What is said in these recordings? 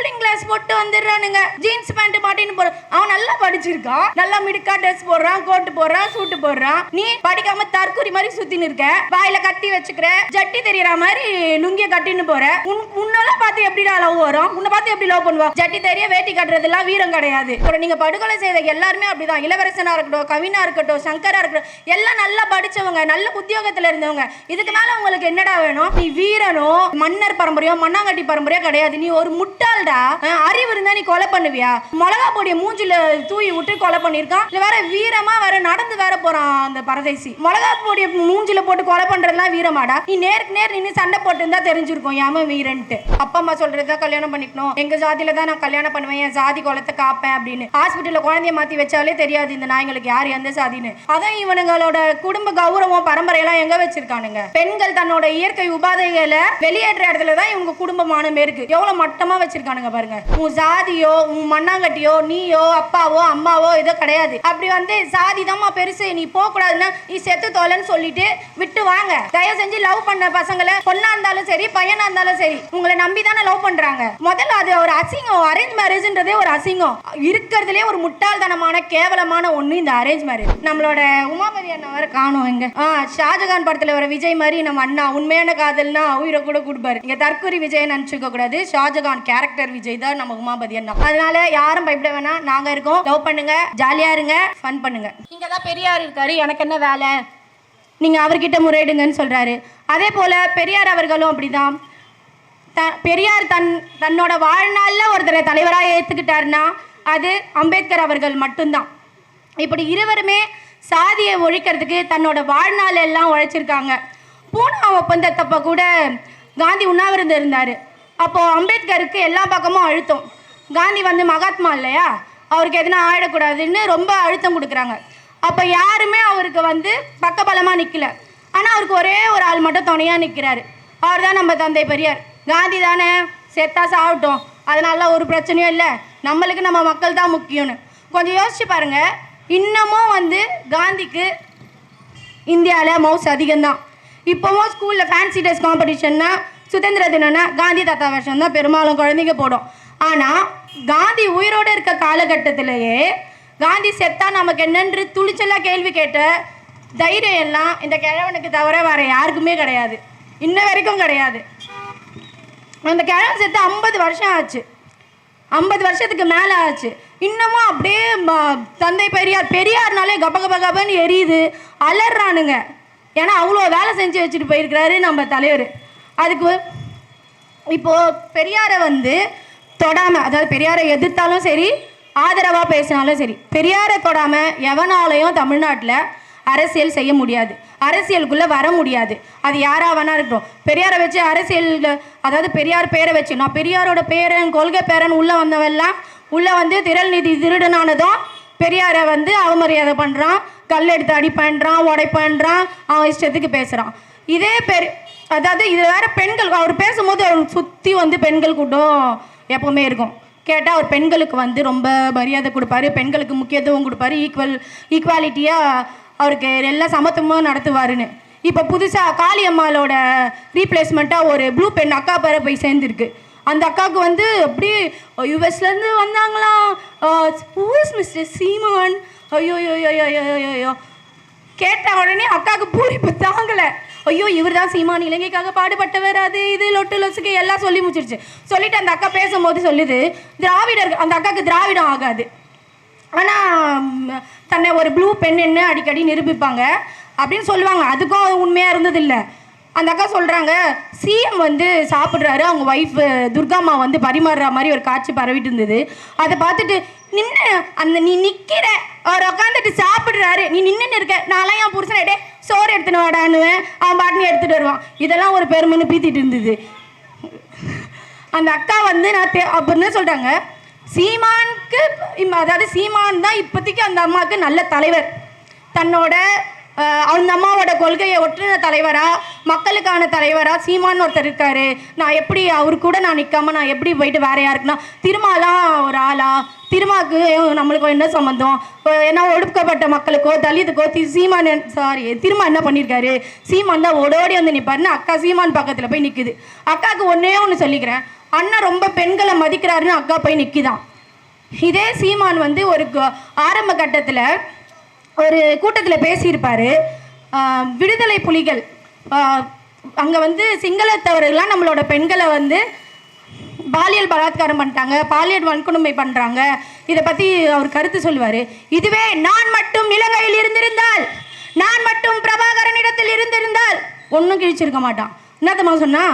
Cooling glass போட்டு வந்துடுறானுங்க. Jeans pant மாட்டின்னு போற அவன் நல்லா படிச்சிருக்கான். நல்லா மிடுக்கா ட்ரெஸ் போடுறான் கோட்டு போடுறான் சூட்டு போடுறான். நீ படிக்காம தற்கூரி மாதிரி சுத்தின்னு இருக்க. வாயில கத்தி வச்சுக்கிற. ஜட்டி தெரியற மாதிரி லுங்கிய கட்டின்னு போற. உன்னெல்லாம் பார்த்து எப்படி லவ் வரும்? உன்னை பார்த்து எப்படி லவ் பண்ணுவா? ஜட்டி தெரிய வேட்டி கட்டுறதுலாம் வீரம் கிடையாது. அப்புறம் நீங்க படுகொலை செய்த எல்லாருமே அப்படிதான். இளவரசனா இருக்கட்டும் கவினா இருக்கட்டும் சங்கரா இருக்கட்டும் எல்லாம் நல்லா படிச்சவங்க நல்ல உத்தியோகத்துல இருந்தவங்க. இதுக்கு மேல உங்களுக்கு என்னடா வேணும்? நீ வீரனோ? மன்னர் பரம்பரையோ மண்ணாங்கட்டி பரம்பரையோ கிடையாது. நீ ஒரு முட்டாள்டா. அஹ் அறிவு இருந்தா நீ கொலை பண்ணுவியா? மிளகா பொடியை மூஞ்சில தூவி விட்டு கொலை பண்ணிருக்கான் இல்ல வேற வீரமா வேற வேற போறான் அந்த பரதேசி. மிளகா பொடிய மூஞ்சில போட்டு கொலை பண்றதுலாம் வீரமாடா. நீ நேருக்கு நேர் நின்று சண்டை போட்டு இருந்தா தெரிஞ்சிருக்கும் ஏமா வீரன்ட்டு? அப்பா அம்மா சொல்றதா கல்யாணம் பண்ணிக்கணும். எங்க ஜாதியில தான் நான் கல்யாணம் பண்ணுவேன். என் ஜாதி குலத்தை காப்பேன் அப்படின்னு. ஹாஸ்பிட்டல்ல குழந்தைய மாத்தி வச்சாலே தெரியாது இந்த நாய்களுக்கு யார் எந்த சாதின்னு அதான் இவனுங்களோட குடும்ப கௌரவம் பரம்பரையெல்லாம் எங்க வச்சிருக்கானுங்க? பெண்கள் தன்னோட இயற்கை உபாதைகளை வெளியேற்ற இடத்துல தான் இவங்க குடும்பமான இருக்கு எவ்வளவு மட்டமா வச்சிருக்கானுங்க பாருங்க. உன் ஜாதியோ உன் மண்ணாங்கட்டியோ நீயோ அப்பாவோ அம்மாவோ இதோ கிடையாது. அப்படி வந்து சாதி தாம்மா பெருசு நீ போகக்கூடாதுன்னா நீ செத்து தோலன்னு சொல்லிட்டு விட்டு வாங்க. தயவு செஞ்சு லவ் பண்ண பசங்களை பொண்ணா இருந்தாலும் சரி பையனா இருந்தாலும் சரி உங்களை நம்பி தானே லவ் பண்றாங்க. முதல்ல அது ஒரு அசிங்கம் அரேஞ்ச் மேரேஜ்ன்றதே ஒரு அசிங்கம். இருக்கிறதுலே ஒரு முட்டாள்தனமான கேவலமான ஒண்ணு இந்த அரேஞ்ச் மேரேஜ் நம்மளோட உமாபதி அண்ணா வேற காணும் எங்க ஆ ஷாஜகான் படத்துல வர விஜய் மாதிரி நம்ம அண்ணா உண்மையான காதல்னா உயிரை கூட கொடுப்பாரு. இங்க தற்கொலை விஜய் நினைச்சுக்க கூடாது. ஷாஜகான் கேரக்டர் விஜய் தான் நம்ம உமாபதி அண்ணா. அதனால யாரும் பயப்பட வேணாம். நாங்க இருக்கோம். லவ் பண்ணுங்க. ஜாலியா இருங்க. ஃபன் பண்ணுங்க. இங்க தான் பெரியார் இருக்காரு எனக்கு என்ன வேலை? நீங்கள் அவர்கிட்ட முறையிடுங்கன்னு சொல்கிறாரு அதே போல் பெரியார் அவர்களும் அப்படிதான். த பெரியார் தன் தன்னோட வாழ்நாளில் ஒருத்தரை தலைவராக ஏற்றுக்கிட்டாருன்னா அது அம்பேத்கர் அவர்கள் மட்டும்தான். இப்படி இருவருமே சாதியை ஒழிக்கிறதுக்கு தன்னோட வாழ்நாள் எல்லாம் உழைச்சிருக்காங்க. பூனா ஒப்பந்தத்தப்போ கூட காந்தி உண்ணாவிரதம் இருந்தார். அப்போது அம்பேத்கருக்கு எல்லா பக்கமும் அழுத்தம். காந்தி வந்து மகாத்மா இல்லையா? அவருக்கு எதுனா ஆயிடக்கூடாதுன்னு ரொம்ப அழுத்தம் கொடுக்குறாங்க. அப்போ யாருமே அவருக்கு வந்து பக்கபலமாக நிற்கல ஆனால் அவருக்கு ஒரே ஒரு ஆள் மட்டும் துணையாக நிற்கிறாரு அவர் தான் நம்ம தந்தை பெரியார். காந்தி தானே செத்தா சாகட்டும். அதனால ஒரு பிரச்சனையும் இல்லை. நம்மளுக்கு நம்ம மக்கள் தான் முக்கியம்னு. கொஞ்சம் யோசிச்சு பாருங்க. இன்னமும் வந்து காந்திக்கு இந்தியாவில் மவுஸ் அதிகம்தான். இப்போவும் ஸ்கூலில் ஃபேன்சி ட்ரெஸ் காம்படிஷன்னா சுதந்திர தினம்னா காந்தி தாத்தா வருஷம் தான் பெரும்பாலும் குழந்தைங்க போடும். ஆனால் காந்தி உயிரோடு இருக்க காலகட்டத்திலேயே காந்தி செத்தா நமக்கு என்னன்று துணிச்சலாக கேள்வி கேட்ட தைரியம் எல்லாம் இந்த கிழவனுக்கு தவிர வேற யாருக்குமே கிடையாது. இன்ன வரைக்கும் கிடையாது. அந்த கிழவன் செத்து ஐம்பது வருஷம் ஆச்சு. ஐம்பது வருஷத்துக்கு மேலே ஆச்சு. இன்னமும் அப்படியே தந்தை பெரியார் பெரியார்னாலே கப கப கபன்னு எரியுது அலறானுங்க. ஏன்னா அவ்வளோ வேலை செஞ்சு வச்சுட்டு போயிருக்கிறாரு நம்ம தலைவர். அதுக்கு இப்போது பெரியாரை வந்து தொடாமல் அதாவது பெரியாரை எதிர்த்தாலும் சரி ஆதரவாக பேசினாலும் சரி. பெரியாரை தொடாம எவனாலையும் தமிழ்நாட்டில் அரசியல் செய்ய முடியாது. அரசியலுக்குள்ளே வர முடியாது. அது யாராக வேணா இருக்கட்டும். பெரியாரை வச்சு அரசியல் அதாவது பெரியார் பேரை வச்சு நான் பெரியாரோட பேரன் கொள்கை பேரன் உள்ளே வந்தவெல்லாம் உள்ளே வந்து திரள் நிதி திருடனானதும் பெரியாரை வந்து அவமரியாதை பண்ணுறான் கல் எடுத்து அடிப்பேன்றான் உடைப்பேன்றான் அவன் இஷ்டத்துக்கு பேசுகிறான் இதே பெரு அதாவது இது வேறு பெண்கள் அவர் பேசும்போது அவர் சுற்றி வந்து பெண்கள் கூட்டம் எப்போவுமே இருக்கும். கேட்டால் அவர் பெண்களுக்கு வந்து ரொம்ப மரியாதை கொடுப்பாரு பெண்களுக்கு முக்கியத்துவம் கொடுப்பாரு ஈக்குவல் ஈக்குவாலிட்டியாக அவருக்கு எல்லா சமத்துவமும் நடத்துவாருன்னு. இப்போ புதுசாக காளியம்மாளோட ரீப்ளேஸ்மெண்ட்டாக ஒரு ப்ளூ பென் அக்கா பேர போய் சேர்ந்துருக்கு. அந்த அக்காவுக்கு வந்து அப்படியே யூஎஸ்லேருந்து வந்தாங்களாம் ஹூஸ் மிஸ்டர் சீமான்? ஐயோ ஐயோ ஐயோ ஐயோ ஐயோ. கேட்ட உடனே அக்காவுக்கு பூரிப்பு தாங்கலை. ஐயோ இவர் தான் சீமான். இலங்கைக்காக பாடுபட்டவர் அது இது லொட்டு லொசுக்கு எல்லாம் சொல்லி முடிச்சிருச்சு. சொல்லிட்டு அந்த அக்கா பேசும்போது சொல்லுது திராவிடர் அந்த அக்காவுக்கு திராவிடம் ஆகாது. ஆனால் தன்னை ஒரு ப்ளூ பெண்ணுன்னு அடிக்கடி நிரூபிப்பாங்க அப்படின்னு சொல்லுவாங்க. அதுக்கும் உண்மையாக இருந்ததில்ல. அந்த அக்கா சொல்கிறாங்க சிஎம் வந்து சாப்பிட்றாரு அவங்க ஒய்ஃப் துர்காம்மா வந்து பரிமாறுற மாதிரி ஒரு காட்சி பரவிட்டு இருந்தது. அதை பார்த்துட்டு நின்று அந்த நீ நிற்கிற அவர் உட்காந்துட்டு சாப்பிட்றாரு. நீ நின்றுன்னு இருக்க. நான்லாம் என் புருஷனை டே சோறு எடுத்துன்னு வாடான்னுவேன் அவன் பாட்டுன்னு எடுத்துகிட்டு வருவான். இதெல்லாம் ஒரு பெருமைன்னு பீத்திட்டு இருந்தது. அந்த அக்கா வந்து நான் தே அப்படின்னு சொல்கிறாங்க சீமானுக்கு அதாவது சீமான் தான் இப்போதைக்கு அந்த அம்மாவுக்கு நல்ல தலைவர். தன்னோட அந்த அம்மாவோட கொள்கையை ஒட்டுன தலைவரா மக்களுக்கான தலைவரா சீமான் ஒருத்தர் இருக்காரு. நான் எப்படி அவர் கூட நான் நிற்காம நான் எப்படி போயிட்டு வேற யாருக்குன்னா திருமாலாம் ஒரு திருமாவுக்கு நம்மளுக்கு என்ன சம்மந்தம் இப்போ என்ன ஒடுக்கப்பட்ட மக்களுக்கோ தலித்துக்கோ தி சீமான் சாரி திருமா என்ன பண்ணியிருக்காரு சீமான் தான் ஓடோடி வந்து நிற்பாருன்னு அக்கா சீமான் பக்கத்தில் போய் நிற்குது அக்காவுக்கு ஒன்றே ஒன்று சொல்லிக்கிறேன். அண்ணன் ரொம்ப பெண்களை மதிக்கிறாருன்னு அக்கா போய் நிற்கிதான் இதே சீமான் வந்து ஒரு ஆரம்ப கட்டத்தில் ஒரு கூட்டத்தில் பேசியிருப்பார். விடுதலை புலிகள் அங்கே வந்து சிங்களத்தவர்கள்லாம் நம்மளோட பெண்களை வந்து பாலியல் பலாத்காரம் பண்ணிட்டாங்க பாலியல் வன்கொடுமை பண்ணுறாங்க இதை பற்றி அவர் கருத்து சொல்லுவார். இதுவே நான் மட்டும் இலங்கையில் இருந்திருந்தால் நான் மட்டும் பிரபாகரன் இடத்தில் இருந்திருந்தால் ஒன்றும் கிழிச்சிருக்க மாட்டான். என்னத்தம்மா சொன்னா?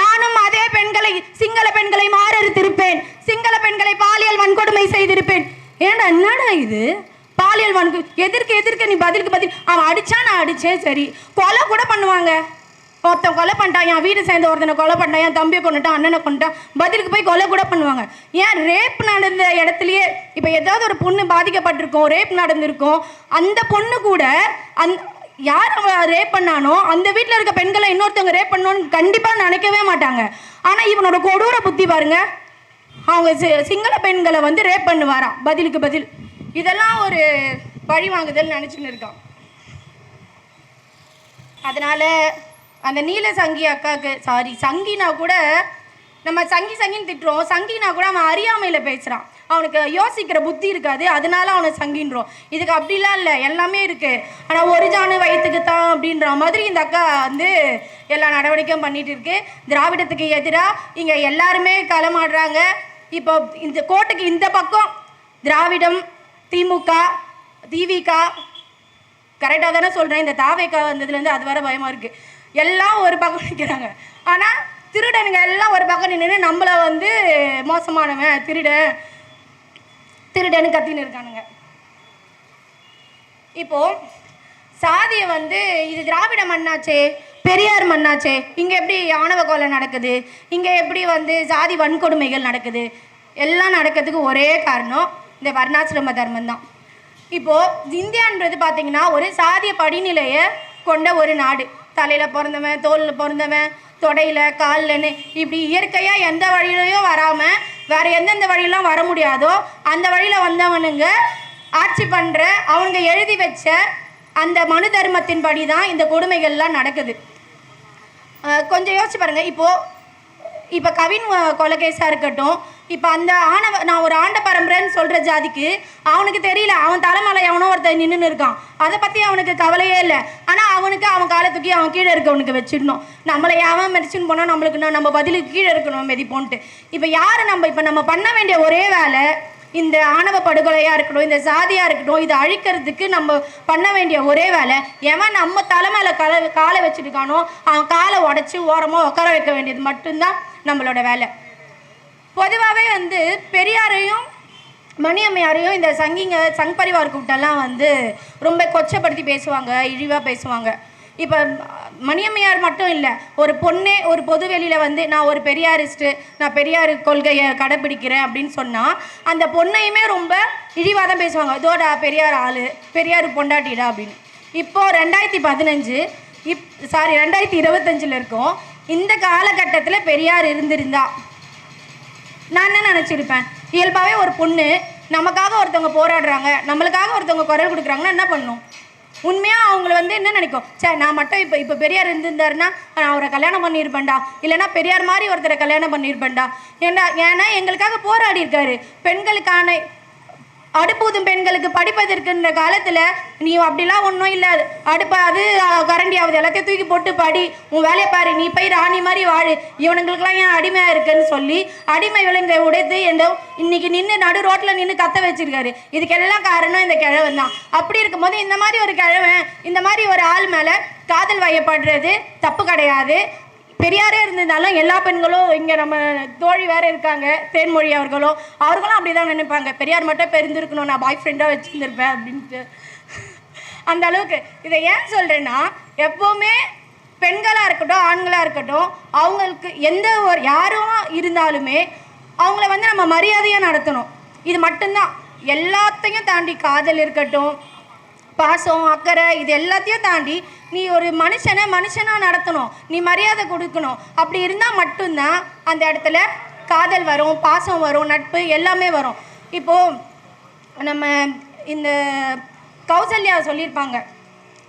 நானும் அதே பெண்களை சிங்கள பெண்களை மாறறுத்திருப்பேன் சிங்கள பெண்களை பாலியல் வன்கொடுமை செய்திருப்பேன். ஏன்டா என்னடா இது? பாலியல் வன்கு எதிர்க்க எதிர்க்க நீ பதிலுக்கு பதில் அவன் அடிச்சா நான் அடித்தேன் சரி. கொலை கூட பண்ணுவாங்க. ஒருத்தன் கொலை பண்ணிட்டான் என் வீடு சேர்ந்த ஒருத்தனை கொலை பண்ணிட்டான் என் தம்பியை கொண்டுட்டான் அண்ணனை கொண்டுட்டான் பதிலுக்கு போய் கொலை கூட பண்ணுவாங்க. ஏன் ரேப் நடந்த இடத்துலயே இப்போ ஏதாவது ஒரு பொண்ணு பாதிக்கப்பட்டிருக்கும் ரேப் நடந்திருக்கும் அந்த பொண்ணு கூட அந் யார் ரேப் பண்ணானோ அந்த வீட்டில் இருக்க பெண்களை இன்னொருத்தவங்க ரேப் பண்ணணும்னு கண்டிப்பாக நினைக்கவே மாட்டாங்க. ஆனால் இவனோட கொடூர புத்தி பாருங்க. அவங்க சி- சிங்கள பெண்களை வந்து ரேப் பண்ணுவாராம் பதிலுக்கு பதில். இதெல்லாம் ஒரு பழி வாங்குதல் நினச்சின்னு இருக்கான். அதனால அந்த நீல சங்கி அக்காவுக்கு சாரி சங்கினா கூட நம்ம சங்கி சங்கின்னு திட்டுறோம். சங்கினா கூட அவன் அறியாமையில் பேசுகிறான் அவனுக்கு யோசிக்கிற புத்தி இருக்காது. அதனால அவனை சங்கின்றோம். இதுக்கு அப்படிலாம் இல்லை. எல்லாமே இருக்குது ஆனால் ஒரு ஜானு வயிற்றுக்கு தான் அப்படின்ற மாதிரி இந்த அக்கா வந்து எல்லா நடவடிக்கையும் பண்ணிட்டு இருக்கு. திராவிடத்துக்கு எதிராக இங்கே எல்லாருமே களமாடுறாங்க. இப்போ இந்த கோட்டைக்கு இந்த பக்கம் திராவிடம் திமுக திவிக கரெக்டாக தானே சொல்கிறேன் இந்த தாவேக்கா வந்ததுலேருந்து அது வர பயமாக இருக்குது எல்லாம் ஒரு பக்கம் நிற்கிறாங்க ஆனால் திருடனுங்க எல்லாம் ஒரு பக்கம் நின்று நம்மளை வந்து மோசமானவன் திருடன் திருடன்னு கத்தின்னு இருக்கானுங்க. இப்போ சாதியை வந்து இது திராவிட மண்ணாச்சே பெரியார் மண்ணாச்சே இங்கே எப்படி ஆணவ கொலை நடக்குது? இங்கே எப்படி வந்து சாதி வன்கொடுமைகள் நடக்குது? எல்லாம் நடக்கிறதுக்கு ஒரே காரணம் இந்த வர்ணாசிரம தர்மம் தான். இப்போது இந்தியான்றது பார்த்தீங்கன்னா ஒரு சாதிய படிநிலையை கொண்ட ஒரு நாடு. தலையில் பிறந்தவன் தோலில் பிறந்தவன் தொடையில் கால்லன்னு இப்படி இயற்கையாக எந்த வழியிலையும் வராமல் வேறு எந்தெந்த வழியெல்லாம் வர முடியாதோ அந்த வழியில் வந்தவனுங்க ஆட்சி பண்ணுற அவங்க எழுதி வச்ச அந்த மனு தர்மத்தின் படி தான் இந்த கொடுமைகள்லாம் நடக்குது. கொஞ்சம் யோசிச்சு பாருங்கள் இப்போது இப்போ கவின் அஹ், இருக்கட்டும் இப்போ அந்த ஆணவ நான் ஒரு ஆண்ட பரம்பரைன்னு சொல்கிற ஜாதிக்கு அவனுக்கு தெரியல. அவன் தலைமலை எவனோ ஒருத்தர் நின்றுன்னு இருக்கான். அதை பற்றி அவனுக்கு கவலையே இல்லை. ஆனால் அவனுக்கு அவன் காலை தூக்கி அவன் கீழே இருக்கவனுக்கு வச்சிடணும். நம்மளை யாவன் மெதிச்சுன்னு போனால் நம்மளுக்கு நான் நம்ம பதிலுக்கு கீழே இருக்கணும் மெதிப்போன்ட்டு. இப்போ யார் நம்ம இப்போ நம்ம பண்ண வேண்டிய ஒரே வேலை இந்த ஆணவ படுகொலையாக இருக்கட்டும் இந்த சாதியாக இருக்கட்டும் இதை அழிக்கிறதுக்கு நம்ம பண்ண வேண்டிய ஒரே வேலை எவன் நம்ம தலைமையில் கலை காலை வச்சுருக்கானோ அவன் காலை உடச்சி ஓரமாக உட்கார வைக்க வேண்டியது மட்டும்தான் நம்மளோட வேலை. பொதுவாகவே வந்து பெரியாரையும் மணியம்மையாரையும் இந்த சங்கிங்க சங் பரிவார் கூட்டெல்லாம் வந்து ரொம்ப கொச்சப்படுத்தி பேசுவாங்க இழிவாக பேசுவாங்க. இப்போ மணியம்மையார் மட்டும் இல்லை ஒரு பொண்ணே ஒரு பொது வெளியில் வந்து நான் ஒரு பெரியாரிஸ்ட்டு நான் பெரியார் கொள்கையை கடைப்பிடிக்கிறேன் அப்படின்னு சொன்னால் அந்த பொண்ணையுமே ரொம்ப இழிவாக தான் பேசுவாங்க. இதோடா பெரியார் ஆள் பெரியார் பொண்டாட்டிடா அப்படின்னு. இப்போது ரெண்டாயிரத்தி பதினஞ்சு இப் சாரி ரெண்டாயிரத்தி இருபத்தஞ்சில் இருக்கோம். இந்த காலகட்டத்தில் பெரியார் இருந்திருந்தா நான் என்ன நினச்சிருப்பேன்? இயல்பாகவே ஒரு பொண்ணு நமக்காக ஒருத்தவங்க போராடுறாங்க நம்மளுக்காக ஒருத்தவங்க குரல் கொடுக்குறாங்கன்னா என்ன பண்ணும்? உண்மையாக அவங்கள வந்து என்ன நினைக்கும்? சே நான் மட்டும் இப்போ இப்போ பெரியார் இருந்திருந்தாருன்னா நான் அவரை கல்யாணம் பண்ணியிருப்பேன்டா. இல்லைன்னா பெரியார் மாதிரி ஒருத்தரை கல்யாணம் பண்ணியிருப்பேன்டா. ஏன்னா ஏன்னா எங்களுக்காக போராடி இருக்காரு பெண்களுக்கான அடுப்பூதும் பெண்களுக்கு படிப்பதற்குன்ற காலத்தில் நீ அப்படிலாம் ஒன்றும் இல்லை. அடுப்பு அது கரண்டி ஆகுது. எல்லாத்தையும் தூக்கி போட்டு படி. உன் வேலையை பாரு. நீ போய் ராணி மாதிரி வாழு. இவனுங்களுக்குலாம் ஏன் அடிமையாக இருக்குன்னு சொல்லி அடிமை விலங்கை உடைத்து இந்த இன்னைக்கு நின்று நடு ரோட்டில் நின்று கத்த வச்சிருக்காரு. இதுக்கெல்லாம் காரணம் இந்த கிழவன் தான். அப்படி இருக்கும்போது இந்த மாதிரி ஒரு கிழவன் இந்த மாதிரி ஒரு ஆள் மேலே காதல் வயப்படுறது தப்பு கிடையாது. பெரியாரே இருந்திருந்தாலும் எல்லா பெண்களும் இங்கே நம்ம தோழி வேற இருக்காங்க தேன்மொழி அவர்களோ அவர்களும் அப்படி தான் நினைப்பாங்க. பெரியார் மட்டும் பெருந்திருக்கணும் நான் பாய் ஃப்ரெண்டாக வச்சுருந்துருப்பேன் அப்படின்ட்டு. அந்த அளவுக்கு இதை ஏன் சொல்கிறேன்னா எப்போவுமே பெண்களாக இருக்கட்டும் ஆண்களாக இருக்கட்டும் அவங்களுக்கு எந்த ஒரு யாரும் இருந்தாலுமே அவங்கள வந்து நம்ம மரியாதையாக நடத்தணும். இது மட்டும்தான். எல்லாத்தையும் தாண்டி காதல் இருக்கட்டும் பாசம் அக்கறை இது எல்லாத்தையும் தாண்டி நீ ஒரு மனுஷனை மனுஷனாக நடத்தணும். நீ மரியாதை கொடுக்கணும். அப்படி இருந்தால் மட்டும்தான் அந்த இடத்துல காதல் வரும் பாசம் வரும் நட்பு எல்லாமே வரும். இப்போது நம்ம இந்த கௌசல்யா சொல்லியிருப்பாங்க.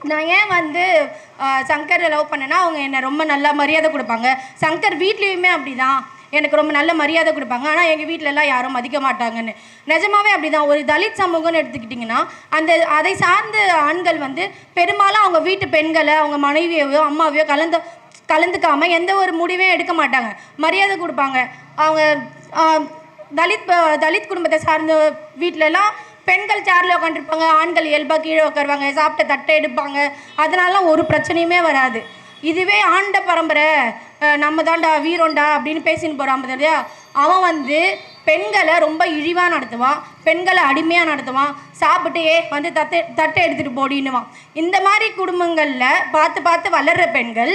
நான் ஏன் வந்து சங்கரை லவ் பண்ணேன்னா அவங்க என்னை ரொம்ப நல்லா மரியாதை கொடுப்பாங்க. சங்கர் வீட்லேயுமே அப்படிதான். எனக்கு ரொம்ப நல்ல மரியாதை கொடுப்பாங்க. ஆனால் எங்கள் வீட்டிலலாம் யாரும் மதிக்க மாட்டாங்கன்னு. நிஜமாவே அப்படிதான். ஒரு தலித் சமூகம்னு எடுத்துக்கிட்டிங்கன்னா அந்த அதை சார்ந்த ஆண்கள் வந்து பெரும்பாலும் அவங்க வீட்டு பெண்களை அவங்க மனைவியையோ அம்மாவையோ கலந்து கலந்துக்காம எந்த ஒரு முடிவையும் எடுக்க மாட்டாங்க. மரியாதை கொடுப்பாங்க. அவங்க தலித் தலித் குடும்பத்தை சார்ந்த வீட்டிலலாம் பெண்கள் சேரில் உட்காந்துருப்பாங்க ஆண்கள் இயல்பாக கீழே உட்காருவாங்க. சாப்பிட்ட தட்டை எடுப்பாங்க. அதனாலலாம் ஒரு பிரச்சனையுமே வராது. இதுவே ஆண்ட பரம்பரை. நம்ம தான்டா வீரோண்டா அப்படின்னு பேசின்னு போகிறான் பார்த்தியா அவன் வந்து பெண்களை ரொம்ப இழிவாக நடத்துவான் பெண்களை அடிமையாக நடத்துவான். சாப்பிட்டு ஏ வந்து தட்டு தட்டை எடுத்துகிட்டு போடின்னுவான். இந்த மாதிரி குடும்பங்களில் பார்த்து பார்த்து வளர்கிற பெண்கள்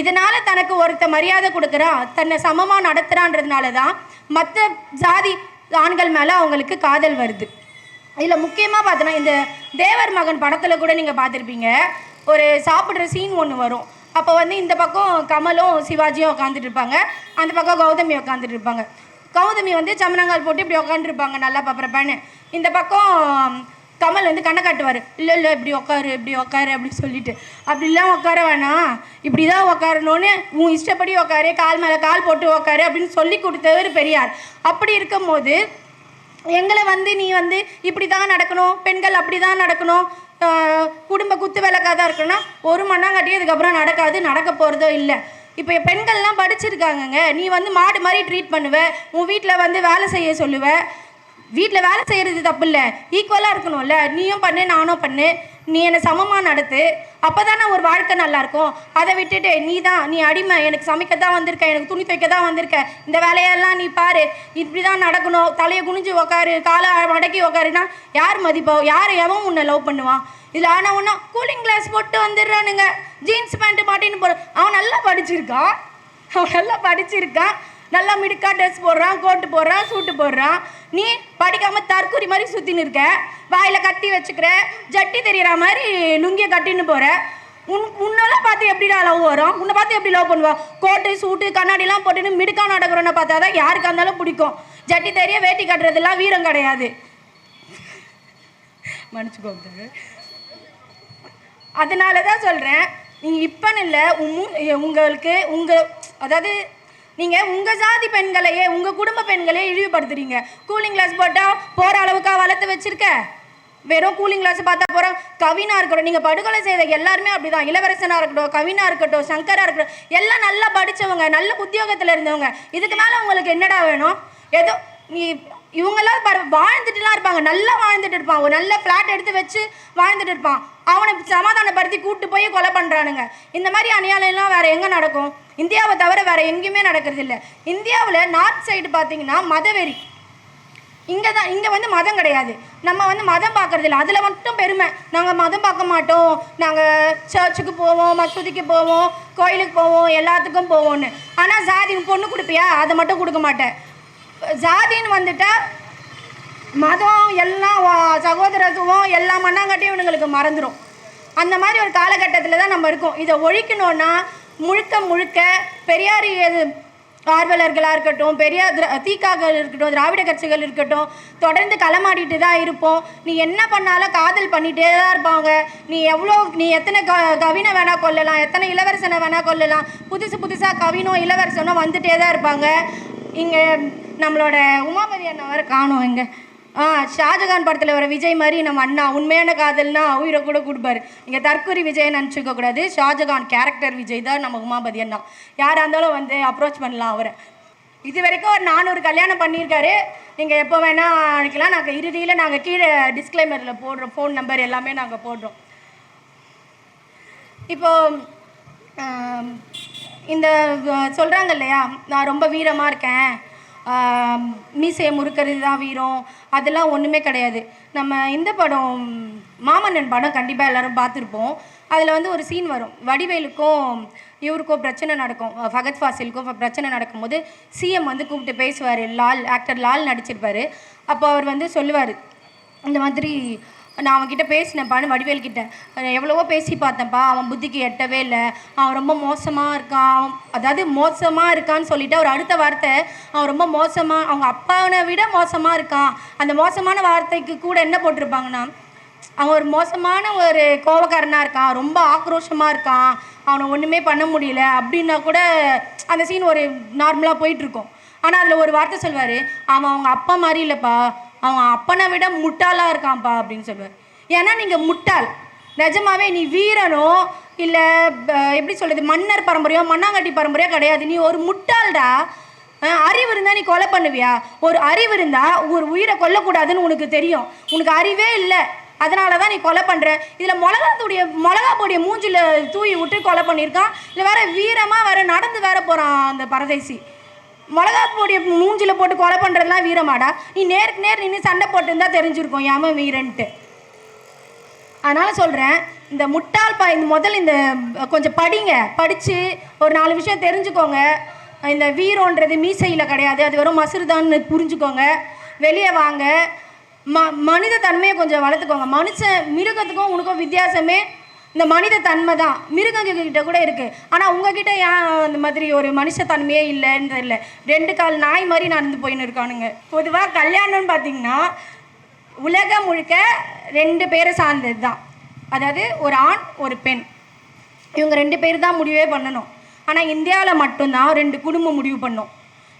இதனால் தனக்கு ஒருத்த மரியாதை கொடுக்குறான் தன்னை சமமாக நடத்துகிறான்றதுனால தான் மற்ற ஜாதி ஆண்கள் மேலே அவங்களுக்கு காதல் வருது. இதில் முக்கியமாக பார்த்தோன்னா இந்த தேவர் மகன் படத்தில் கூட நீங்கள் பார்த்துருப்பீங்க. ஒரு சாப்பிட்ற சீன் ஒன்று வரும். அப்போ வந்து இந்த பக்கம் கமலும் சிவாஜியும் உட்காந்துட்டு இருப்பாங்க அந்த பக்கம் கௌதமி உட்காந்துட்டு இருப்பாங்க கௌதமி வந்து சமணங்கால் போட்டு இப்படி உட்காந்துருப்பாங்க நல்லா பப்பரப்பான்னு. இந்த பக்கம் கமல் வந்து கண்ணை காட்டுவார். இல்லை இல்லை இப்படி உட்காரு இப்படி உட்காரு அப்படின்னு சொல்லிட்டு. அப்படிலாம் உட்கார வேணாம் இப்படி தான் உட்காரணும்னு உன் இஷ்டப்படி உட்காரு கால் மேலே கால் போட்டு உட்காரு அப்படின்னு சொல்லி கொடுத்தவர் பெரியார். அப்படி இருக்கும்போது எங்களை வந்து நீ வந்து இப்படி தான் நடக்கணும். பெண்கள் அப்படி தான் நடக்கணும். குடும்ப குத்து விளக்காக தான் இருக்கணும்னா ஒரு மண்ணாங்கட்டி அதுக்கப்புறம் நடக்காது நடக்க போகிறதோ இல்லை. இப்போ பெண்கள்லாம் படிச்சிருக்காங்கங்க. நீ வந்து மாடு மாதிரி ட்ரீட் பண்ணுவ உன் வீட்டில் வந்து வேலை செய்ய சொல்லுவ. வீட்டில் வேலை செய்கிறது தப்பு இல்லை. ஈக்குவலாக இருக்கணும்ல. நீயும் பண்ணு நானும் பண்ணு. நீ என்னை சமமாக நடத்து. அப்போ தானே ஒரு வாழ்க்கை நல்லாயிருக்கும். அதை விட்டுட்டு நீ தான் நீ அடிமை. எனக்கு சமைக்க தான் வந்திருக்க. எனக்கு துணி துவைக்க தான் வந்திருக்க. இந்த வேலையெல்லாம் நீ பாரு. இப்படி தான் நடக்கணும். தலையை குனிஞ்சு உக்காரு. காலை மடக்கி உக்காருன்னா யார் மதிப்போ? யார் எவன் உன்னை லவ் பண்ணுவான்? இதில் ஆனால் ஒன்றா கூலிங் கிளாஸ் போட்டு வந்துடுறானுங்க. ஜீன்ஸ் பேண்ட்டு மாட்டின்னு போகிற அவன் நல்லா படிச்சிருக்கான். அவன் நல்லா படிச்சிருக்கான். நல்லா மிடுக்கா ட்ரெஸ் போடுறான் கோட்டு போடுறான் சூட்டு போடுறான். நீ படிக்காம தற்கூரி மாதிரி சுற்றின்னு இருக்க. வாயில் கத்தி வச்சுக்கிற. ஜட்டி தெரியற மாதிரி லுங்கியை கட்டின்னு போகிற உன் உன்னெல்லாம் பார்த்து எப்படிடா லவ் வரும்? உன்னை பார்த்து எப்படி லவ் பண்ணுவா? கோட்டு சூட்டு கண்ணாடிலாம் போட்டுன்னு மிடுக்கா நடக்கிறோன்னு பார்த்தா தான் யாருக்கா இருந்தாலும் பிடிக்கும். ஜட்டி தெரிய வேட்டி கட்டுறதுலாம் வீரம் கிடையாது. மன்னிச்சுக்கோங்க அதனால தான் சொல்கிறேன் நீங்கள் இப்போன்னு இல்லை உங்களுக்கு உங்கள் அதாவது நீங்கள் உங்கள் ஜாதி பெண்களையே உங்கள் குடும்ப பெண்களையே இழிவுபடுத்துறீங்க. கூலிங் கிளாஸ் போட்டால் போகிற அளவுக்கா வளர்த்து வச்சுருக்க? வெறும் கூலிங் கிளாஸ் பார்த்தா போகிறோம் கவினா இருக்கட்டும் நீங்கள் படுகொலை செய்த எல்லாருமே அப்படிதான். இளவரசனாக இருக்கட்டும் கவினா இருக்கட்டும் சங்கராக இருக்கட்டும் எல்லாம் நல்லா படித்தவங்க நல்ல உத்தியோகத்தில் இருந்தவங்க. இதுக்கு மேலே உங்களுக்கு என்னடா வேணும்? ஏதோ நீ இவங்கெல்லாம் பர வாழ்ந்துட்டுலாம் இருப்பாங்க. நல்லா வாழ்ந்துட்டு இருப்பான் ஒரு நல்ல ஃப்ளாட் எடுத்து வச்சு வாழ்ந்துட்டு இருப்பான். அவனை சமாதானப்படுத்தி கூட்டு போய் கொலை பண்ணுறானுங்க இந்த மாதிரி அநியாயம்லாம் வேறு எங்கே நடக்கும்? இந்தியாவை தவிர வேறு எங்கேயுமே நடக்கிறது இல்லை. இந்தியாவில் நார்த் சைடு பார்த்தீங்கன்னா மதவெறி. இங்கே தான் இங்கே வந்து மதம் கிடையாது. நம்ம வந்து மதம் பார்க்குறது இல்லை. அதில் மட்டும் பெருமை. நாங்கள் மதம் பார்க்க மாட்டோம். நாங்கள் சர்ச்சுக்கு போவோம் மசூதிக்கு போவோம் கோயிலுக்கு போவோம் எல்லாத்துக்கும் போவோம்னு. ஆனால் சாதி பொண்ணு கொடுப்பியா? அதை மட்டும் கொடுக்க மாட்டேன். ஜாதின்னு வந்துட்டா மதம் எல்லாம் சகோதரத்துவம் எல்லா மண்ணாங்கட்டையும் இவனுங்களுக்கு மறந்துடும் அந்த மாதிரி ஒரு காலகட்டத்தில் தான் நம்ம இருக்கோம். இதை ஒழிக்கணும்னா முழுக்க முழுக்க பெரியார் ஆர்வலர்களாக இருக்கட்டும் பெரியார் திரா- தீக்காக்கள் இருக்கட்டும் திராவிட கட்சிகள் இருக்கட்டும் தொடர்ந்து களமாடிட்டு தான் இருப்போம். நீ என்ன பண்ணாலும் காதல் பண்ணிகிட்டே தான் இருப்பாங்க. நீ எவ்வளோ நீ எத்தனை க கவினை வேணால் கொல்லலாம் எத்தனை இளவரசனை வேணால் கொல்லலாம். புதுசு புதுசாக கவினும் இளவரசனும் வந்துட்டே தான் இருப்பாங்க. இங்கே நம்மளோட உமாபதி அண்ணாவை காணும் காணோம் இங்கே. ஆ ஷாஜகான் படத்தில் வர விஜய் மாதிரி நம்ம அண்ணா உண்மையான காதல்னா உயிரை கூட கொடுப்பாரு. இங்கே தற்கொலை விஜய் நினச்சிக்க கூடாது. ஷாஜகான் கேரக்டர் விஜய் தான் நம்ம உமாபதி அண்ணா. யாராக இருந்தாலும் வந்து அப்ரோச் பண்ணலாம் அவரை. இது வரைக்கும் ஒரு நானூறு கல்யாணம் பண்ணியிருக்காரு. நீங்கள் எப்போ வேணால் அனுக்கலாம் நாங்கள் இறுதியில் நாங்கள் கீழே டிஸ்க்ளைமரில் போடுறோம். ஃபோன் நம்பர் எல்லாமே நாங்கள் போடுறோம். இப்போது இந்த சொல்கிறாங்க இல்லையா நான் ரொம்ப வீரமாக இருக்கேன். மீசையை முறுக்கிறது தான் வீரம். அதெல்லாம் ஒன்றுமே கிடையாது. நம்ம இந்த படம் மாமன்னன் படம் கண்டிப்பாக எல்லோரும் பார்த்துருப்போம். அதில் வந்து ஒரு சீன் வரும். வடிவேலுக்கும் இவருக்கும் பிரச்சனை நடக்கும். ஃபகத் ஃபாசிலுக்கும் பிரச்சனை நடக்கும்போது சிஎம் வந்து கூப்பிட்டு பேசுவார். லால் ஆக்டர் லால் நடிச்சிருப்பார். அப்போ அவர் வந்து சொல்லுவார். இந்த மாதிரி நான் அவன்கிட்ட பேசினேன்ப்பான்னு வடிவேல் கிட்ட. எவ்வளவோ பேசி பார்த்தேன்ப்பா அவன் புத்திக்கு எட்டவே இல்லை. அவன் ரொம்ப மோசமாக இருக்கான் அவன் அதாவது மோசமாக இருக்கான்னு சொல்லிட்டு அவர் அடுத்த வார்த்தை அவன் ரொம்ப மோசமாக அவங்க அப்பாவை விட மோசமாக இருக்கான் அந்த மோசமான வார்த்தைக்கு கூட என்ன போட்டிருப்பாங்கன்னா அவன் ஒரு மோசமான ஒரு கோவக்காரனாக இருக்கான் ரொம்ப ஆக்ரோஷமாக இருக்கான் அவனை ஒன்றுமே பண்ண முடியல அப்படின்னா கூட அந்த சீன் ஒரு நார்மலாக போயிட்டுருக்கோம் ஆனால் அதில் ஒரு வார்த்தை சொல்வார் அவன் அவங்க அப்பா மாதிரி இல்லைப்பா அவன் அப்பனை விட முட்டாளாக இருக்கான்ப்பா அப்படின்னு சொல்லுவார் ஏன்னா நீங்கள் முட்டாள். நிஜமாவே நீ வீரனோ இல்லை எப்படி சொல்கிறது மன்னர் பரம்பரையோ மண்ணாங்கட்டி பரம்பரையோ கிடையாது. நீ ஒரு முட்டாள்டா. அறிவு இருந்தால் நீ கொலை பண்ணுவியா? ஒரு அறிவு இருந்தால் ஒரு உயிரை கொல்லக்கூடாதுன்னு உனக்கு தெரியும். உனக்கு அறிவே இல்லை. அதனால தான் நீ கொலை பண்ணுற இதில் மிளகாத்துடைய மிளகா பொடியை மூஞ்சில் தூவி விட்டு கொலை பண்ணியிருக்கான். இல்லை வேற வீரமாக வேற நடந்து வேற போகிறான் அந்த பரதேசி. மிளகா பொடியை மூஞ்சில போட்டு கொலை பண்ணுறதுலாம் வீரமாடா. நீ நேருக்கு நேர் நின்று சண்டை போட்டுருந்தா தெரிஞ்சிருக்கும் ஏம வீரன்ட்டு? அதனால் சொல்கிறேன் இந்த முட்டாள் பா இந்த முதல் இந்த கொஞ்சம் படிங்க. படித்து ஒரு நாலு விஷயம் தெரிஞ்சுக்கோங்க. இந்த வீரோன்றது மீசையில் கிடையாது அது வெறும் மசுறுதான்னு புரிஞ்சுக்கோங்க. வெளியே வாங்க. ம மனித தன்மையை கொஞ்சம் வளர்த்துக்கோங்க. மனுஷன் மிருகத்துக்கும் உனக்கும் வித்தியாசமே இந்த மனித தன்மை தான். மிருகங்கக்கிட்ட கூட இருக்குது ஆனால் உங்ககிட்ட ஏன் அந்த மாதிரி ஒரு மனுஷத்தன்மையே இல்லைன்னு தெரியல. ரெண்டு கால் நாய் மாதிரி நடந்து போயின்னு இருக்கானுங்க. பொதுவாக கல்யாணம்னு பார்த்தீங்கன்னா உலகம் முழுக்க ரெண்டு பேரை சார்ந்தது தான். அதாவது ஒரு ஆண் ஒரு பெண். இவங்க ரெண்டு பேர் தான் முடிவே பண்ணணும். ஆனால் இந்தியாவில் மட்டும்தான் ரெண்டு குடும்பம் முடிவு பண்ணும்.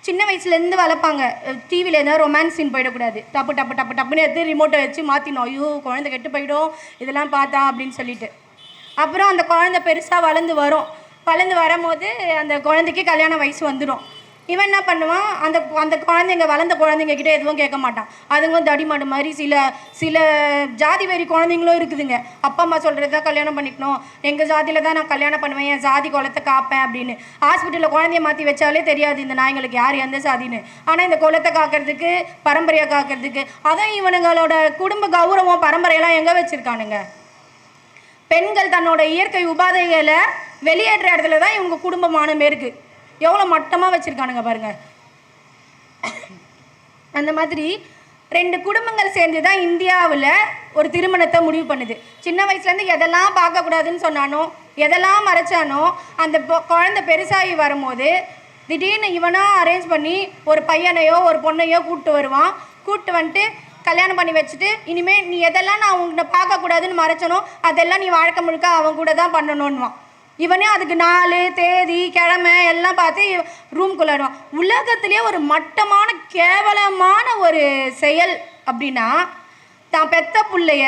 சின்ன வயசுலேருந்து வளர்ப்பாங்க. டிவியில் எதாவது ரொமான்ஸ் சீன் போயிடக்கூடாது. டப்பு டப்பு டப்பு டப்புன்னு எடுத்து ரிமோட்டை வச்சு மாற்றினோம் ஐயோ குழந்தை கெட்டு போயிடும். இதெல்லாம் பார்த்தா அப்படின்னு சொல்லிட்டு. அப்புறம் அந்த குழந்தை பெருசாக வளர்ந்து வரும். வளர்ந்து வரும்போது அந்த குழந்தைக்கு கல்யாண வயசு வந்துடும் இவன் என்ன பண்ணுவான்? அந்த அந்த குழந்தைங்க வளர்ந்த குழந்தைங்க கிட்டே எதுவும் கேட்க மாட்டான். அதுங்க தடிமாடு மாதிரி சில சில ஜாதி வெறி குழந்தைங்களும் இருக்குதுங்க. அப்பா அம்மா சொல்கிறது தான் கல்யாணம் பண்ணிக்கணும். எங்கள் ஜாதியில் தான் நான் கல்யாணம் பண்ணுவேன். என் ஜாதி குலத்தை காப்பேன் அப்படின்னு. ஹாஸ்பிட்டலில் குழந்தைய மாற்றி வச்சாலே தெரியாது இந்த நாய்ங்களுக்கு யார் எந்த சாதின்னு. ஆனால் இந்த குலத்தை காக்கிறதுக்கு பரம்பரையை காக்கிறதுக்கு அதான் இவனுங்களோட குடும்ப கௌரவம் பரம்பரையெல்லாம் எங்கே வச்சுருக்கானுங்க? பெண்கள் தன்னோட இயற்கை உபாதைகளை வெளியேற்ற இடத்துல தான் இவங்க குடும்பமானமே பேருக்கு எவ்வளோ மட்டமாக வச்சுருக்கானுங்க பாருங்கள் அந்த மாதிரி ரெண்டு குடும்பங்கள் சேர்ந்து தான் இந்தியாவில் ஒரு திருமணத்தை முடிவு பண்ணுது. சின்ன வயசுலேருந்து எதெல்லாம் பார்க்கக்கூடாதுன்னு சொன்னானோ எதெல்லாம் மறைச்சானோ அந்த பொ- குழந்தை பெருசாகி வரும்போது திடீர்னு இவனாக அரேஞ்ச் பண்ணி ஒரு பையனையோ ஒரு பொண்ணையோ கூப்பிட்டு வருவான். கூப்பிட்டு வந்துட்டு கல்யாணம் பண்ணி வச்சுட்டு இனிமேல் நீ எதெல்லாம் நான் உன்னை பார்க்கக்கூடாதுன்னு மறைச்சனோ அதெல்லாம் நீ வாழ்க்கை முழுக்க அவன் கூட தான் பண்ணணுன்னுவான் இவனே அதுக்கு நாள் தேதி கிழமை எல்லாம் பார்த்து ரூம்குள்ளே வருவான். உலகத்திலே ஒரு மட்டமான கேவலமான ஒரு செயல் அப்படின்னா தான் பெத்த பிள்ளைய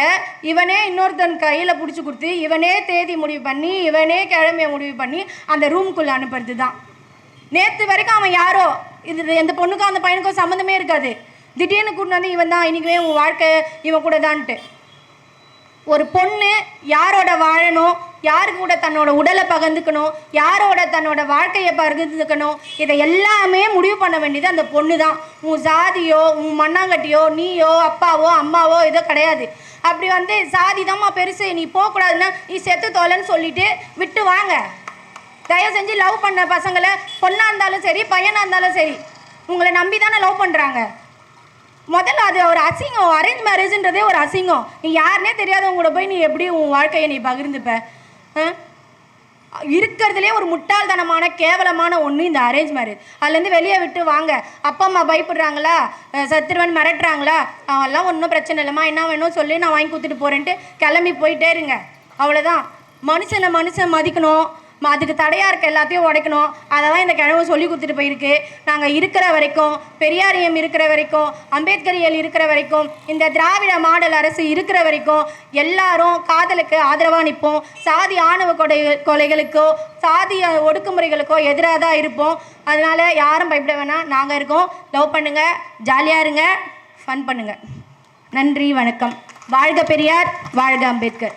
இவனே இன்னொருத்தன் கையில் பிடிச்சி கொடுத்து இவனே தேதி முடிவு பண்ணி இவனே கிழமைய முடிவு பண்ணி அந்த ரூம்குள்ளே அனுப்புறது தான் நேற்று வரைக்கும் அவன் யாரோ இது எந்த பொண்ணுக்கும் அந்த பையனுக்கும் சம்மந்தமே இருக்காது. திடீர்னு கூட்டு வந்து இவன் தான் இன்றைக்குமே உன் வாழ்க்கை இவன் கூட தான்ட்டு. ஒரு பொண்ணு யாரோட வாழணும் யாரு கூட தன்னோட உடலை பகிர்ந்துக்கணும் யாரோட தன்னோட வாழ்க்கையை பகிர்ந்துக்கணும் இதை எல்லாமே முடிவு பண்ண வேண்டியது அந்த பொண்ணு தான். உன் சாதியோ உன் மண்ணாங்கட்டியோ நீயோ அப்பாவோ அம்மாவோ இதோ கிடையாது. அப்படி வந்து சாதி தாம்மா பெருசு நீ போகக்கூடாதுன்னா நீ செத்து தோலைன்னு சொல்லிட்டு விட்டு வாங்க. தயவு செஞ்சு லவ் பண்ண பசங்களை பொண்ணாக இருந்தாலும் சரி பையனாக இருந்தாலும் சரி உங்களை நம்பி தானே லவ் பண்ணுறாங்க முதல்ல அது ஒரு அசிங்கம். அரேஞ்ச் மேரேஜ்ன்றதே ஒரு அசிங்கம். நீ யாருனே தெரியாதவங்க கூட போய் நீ எப்படி உன் வாழ்க்கையை நீ பகிர்ந்துப்ப? இருக்கிறதுலே ஒரு முட்டாள்தனமான கேவலமான ஒன்று இந்த அரேஞ்ச் மேரேஜ் அதுலேருந்து வெளியே விட்டு வாங்க. அப்பா அம்மா பயப்படுறாங்களா? சத்திருவன் சத்துருவன் மிரட்டுறாங்களா? அவெல்லாம் ஒன்றும் பிரச்சனை இல்லைம்மா. என்ன வேணும் சொல்லி நான் வாங்கி கொடுத்துட்டு போகிறேன்ட்டு கிளம்பி போயிட்டே இருங்க. அவ்வளோதான் மனுஷனை மனுஷன் மதிக்கணும். அதுக்கு தடையாக இருக்க எல்லாத்தையும் உடைக்கணும். அதை தான் இந்த கிழவு சொல்லி கொடுத்துட்டு போயிருக்கு. நாங்கள் இருக்கிற வரைக்கும் பெரியாரியம் இருக்கிற வரைக்கும் அம்பேத்கரியல் இருக்கிற வரைக்கும் இந்த திராவிட மாடல் அரசு இருக்கிற வரைக்கும் எல்லாரும் காதலுக்கு ஆதரவாக நிற்போம். சாதி ஆணவ கொடை கொலைகளுக்கோ சாதி ஒடுக்குமுறைகளுக்கோ எதிராக தான் இருப்போம். அதனால யாரும் பயப்பட வேணாம். நாங்கள் இருக்கோம். லவ் பண்ணுங்கள் ஜாலியாக இருங்க. ஃபன் பண்ணுங்கள் நன்றி வணக்கம். வாழ்க பெரியார் வாழ்க அம்பேத்கர்.